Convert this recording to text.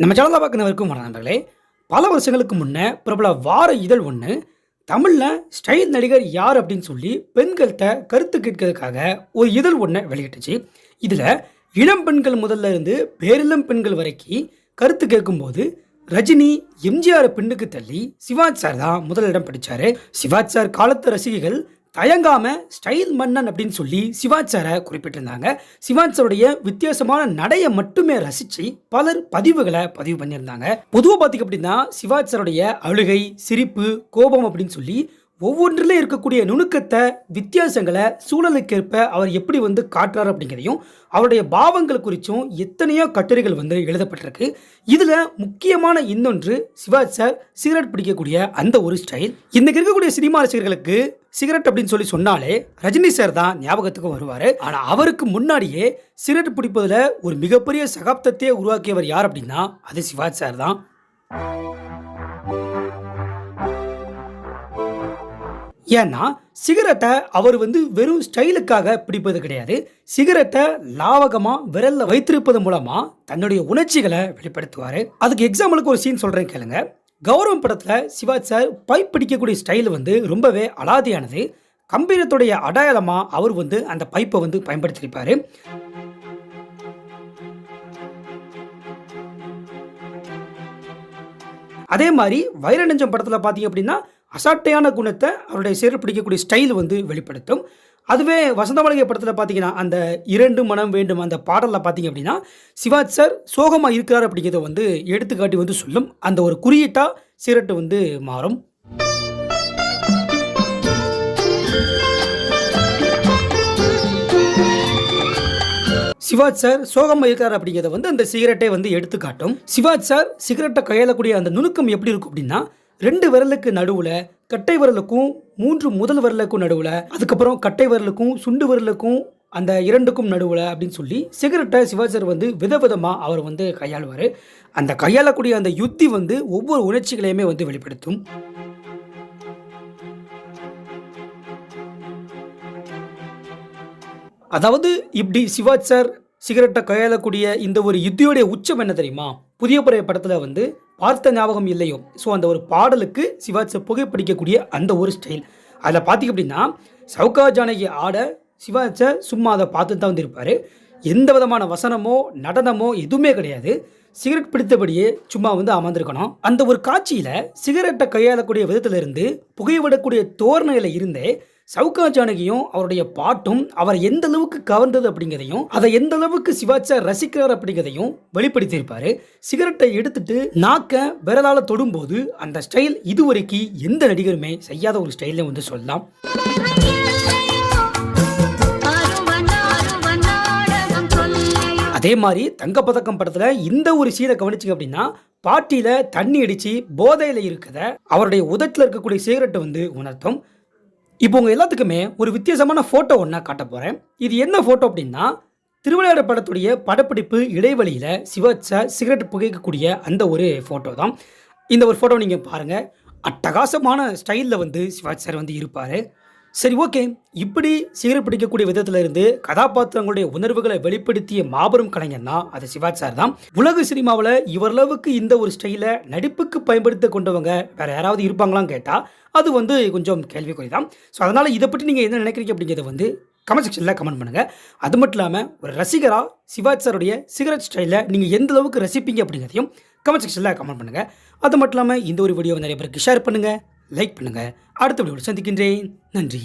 நம்ம சேனலில் பார்க்குறவருக்கும் வர நண்பர்களே பல வருஷங்களுக்கு முன்னே பிரபல வார இதழ் ஒன்று தமிழில் ஸ்டைல் நடிகர் யார் அப்படின்னு சொல்லி பெண்கள்கிட்ட கருத்து கேட்கறதுக்காக ஒரு இதழ் ஒன்றை வெளியிட்டுச்சு. இதில் இளம் பெண்கள் முதல்ல இருந்து பேரிளம் பெண்கள் வரைக்கும் கருத்து கேட்கும்போது ரஜினி எம்ஜிஆர் பெண்ணுக்கு தள்ளி சிவாஜ் சார் தான் முதலிடம் படித்தார் சிவாஜ் சார் காலத்து ரசிகைகள் தயங்காம ஸ்டைல் மன்னன் அப்படின்னு சொல்லி சிவாஜ் சாரை குறிப்பிட்டிருந்தாங்க. சிவாஜ் சாருடைய வித்தியாசமான நடையை மட்டுமே ரசிச்சு பலர் பதிவுகளை பதிவு பண்ணியிருந்தாங்க. பொதுவாக பார்த்திங்க அப்படின்னா சிவாஜ் சாருடைய அழுகை சிரிப்பு கோபம் அப்படின்னு சொல்லி ஒவ்வொன்றிலும் இருக்கக்கூடிய நுணுக்கத்தை வித்தியாசங்களை சூழலுக்கேற்ப அவர் எப்படி வந்து காட்டுறார் அப்படிங்கிறதையும் அவருடைய பாவங்கள் குறித்தும் எத்தனையோ கட்டுரைகள் வந்து எழுதப்பட்டிருக்கு. இதில் முக்கியமான இன்னொன்று சிவாஜ் சார் சிகரெட் பிடிக்கக்கூடிய அந்த ஒரு ஸ்டைல். இன்னைக்கு இருக்கக்கூடிய சினிமா ரசிகர்களுக்கு சிகரெட் அப்படின்னு சொல்லி சொன்னாலே ரஜினி சார் தான் ஞாபகத்துக்கு வருவார். ஆனால் அவருக்கு முன்னாடியே சிகரெட் பிடிப்பதில் ஒரு மிகப்பெரிய சகாப்தத்தையே உருவாக்கியவர் யார் அப்படின்னா அது சிவாஜ் சார் தான். ஏன்னா சிகரத்தை அவர் வந்து வெறும் ஸ்டைலுக்காக பிடிப்பது கிடையாது. சிகரத்தை லாவகமாக விரலில் வைத்திருப்பது மூலமாக தன்னுடைய உணர்ச்சிகளை வெளிப்படுத்துவார். அதுக்கு எக்ஸாம்பிளுக்கு ஒரு சீன் சொல்கிறேன் கேளுங்க. கௌரவம் படத்தில் சிவாஜ் சார் பைப் பிடிக்கக்கூடிய ஸ்டைல் வந்து ரொம்பவே அலாதியானது. கம்பீரத்துடைய அடையாளமாக அவர் வந்து அந்த பைப்பை வந்து பயன்படுத்தியிருப்பார். அதே மாதிரி வைரநெஞ்சம் படத்தில் பார்த்தீங்க அப்படின்னா அசாட்டையான குணத்தை அவருடைய சேர் பிடிக்கக்கூடிய ஸ்டைல் வந்து வெளிப்படுத்தும். அதுவே வசந்தமளிகை படத்தில் பார்த்தீங்கன்னா அந்த இரண்டு மனம் வேண்டும் அந்த பாடலில் பார்த்தீங்க அப்படின்னா சிவாஜ் சார் சோகமாக இருக்கிறார் அப்படிங்கிறத வந்து எடுத்துக்காட்டி வந்து சொல்லும். அந்த ஒரு குறியீட்டாக சீரட்டு வந்து மாறும். சிவாஜ் சார் சோகமாக இருக்கார் அப்படிங்கிறத வந்து அந்த சிகரெட்டை வந்து எடுத்துக்காட்டும். சிவாஜ் சார் சிகரெட்டை கையாளக்கூடிய அந்த நுணுக்கம் எப்படி இருக்கும் அப்படின்னா ரெண்டு விரலுக்கு நடுவில் கட்டை விரலுக்கும் மூன்று முதல் விரலுக்கும் நடுவில் அதுக்கப்புறம் கட்டை விரலுக்கும் சுண்டு விரலுக்கும் அந்த இரண்டுக்கும் நடுவில் அப்படின்னு சொல்லி சிகரெட்டை சிவாஜர் வந்து விதவிதமாக அவர் வந்து கையாளுவார். அந்த கையாளக்கூடிய அந்த யுத்தி வந்து ஒவ்வொரு உணர்ச்சிகளையுமே வந்து வெளிப்படுத்தும். அதாவது இப்படி சிவாஜ் சார் சிகரெட்டை கையாளக்கூடிய இந்த ஒரு யுத்தியோடைய உச்சம் என்ன தெரியுமா? புதிய புறைய படத்தில் வந்து பார்த்த ஞாபகம் இல்லையோ. ஸோ அந்த ஒரு பாடலுக்கு சிவாஜி புகைப்பிடிக்கக்கூடிய அந்த ஒரு ஸ்டைல் அதில் பார்த்திங்க அப்படின்னா சவுகா ஜானகி ஆட சிவாஜை சும்மா அதை பார்த்து தான் வந்திருப்பார். எந்த விதமான வசனமோ நடனமோ எதுவுமே கிடையாது. சிகரெட் பிடித்தபடியே சும்மா வந்து அமர்ந்திருக்கணும். அந்த ஒரு காட்சியில் சிகரெட்டை கையாளக்கூடிய விதத்திலிருந்து புகைவிடக்கூடிய தோரணையில் இருந்தே சவுகா ஜானகியும் அவருடைய பாட்டும் அவர் எந்த அளவுக்கு கவர்ந்தது அப்படிங்கிறதையும் அதை எந்த அளவுக்கு சிவாச்சா ரசிக்கிறார் அப்படிங்கிறதையும் வெளிப்படுத்தியிருப்பாரு. சிகரெட்டை எடுத்துட்டு நாக்க விரலால தொடும்போது அந்த ஸ்டைல் இதுவரைக்கும் எந்த நடிகருமே செய்யாத ஒரு ஸ்டைல்ல வந்து சொல்லலாம். அதே மாதிரி தங்கப்பதக்கம் படத்தில் இந்த ஒரு சீனை கவனிச்சிங்க அப்படின்னா பாட்டியில் தண்ணி அடித்து போதையில் இருக்கிறத அவருடைய உதட்டில் இருக்கக்கூடிய சிகரெட்டை வந்து உணர்த்தும். இப்போ உங்கள் எல்லாத்துக்குமே ஒரு வித்தியாசமான ஃபோட்டோ ஒன்றா காட்ட போகிறேன் இது என்ன ஃபோட்டோ அப்படின்னா திருவிளையாட படத்துடைய படப்பிடிப்பு இடைவெளியில் சிவச்ச சிகரெட் புகைக்கக்கூடிய அந்த ஒரு ஃபோட்டோ தான். இந்த ஒரு ஃபோட்டோ நீங்கள் பாருங்கள் அட்டகாசமான ஸ்டைலில் வந்து சிவாஜ் சார் வந்து இருப்பார். சரி ஓகே. இப்படி சிகரெட் பிடிக்கக்கூடிய விதத்துல இருந்து கதாபாத்திரங்களுடைய உணர்வுகளை வெளிப்படுத்திய மாபெரும் கலைஞர்னா அது சிவாஜ் சார் தான். உலக சினிமாவில் இவரளவுக்கு இந்த ஒரு ஸ்டைலை நடிப்புக்கு பயன்படுத்த கொண்டவங்க வேற யாராவது இருப்பாங்களான்னு கேட்டால் அது வந்து கொஞ்சம் கேள்விக்குறி தான். ஸோ அதனால் இதை பற்றி நீங்கள் என்ன நினைக்கிறீங்க அப்படிங்கிறத வந்து கமெண்ட் செக்ஷனில் கமெண்ட் பண்ணுங்கள் அது மட்டும் இல்லாமல் ஒரு ரசிகராக சிவாஜ் சாருடைய சிகரெட் ஸ்டைலில் நீங்கள் எந்த அளவுக்கு ரசிப்பீங்க அப்படிங்கிறதையும் கமெண்ட் செக்ஷனில் கமெண்ட் பண்ணுங்கள் அது மட்டும் இல்லாமல் இந்த ஒரு வீடியோவை நிறைய பேருக்கு ஷேர் பண்ணுங்கள் லைக் பண்ணுங்கள் அடுத்த வீடியோவில் சந்திக்கின்றேன். நன்றி.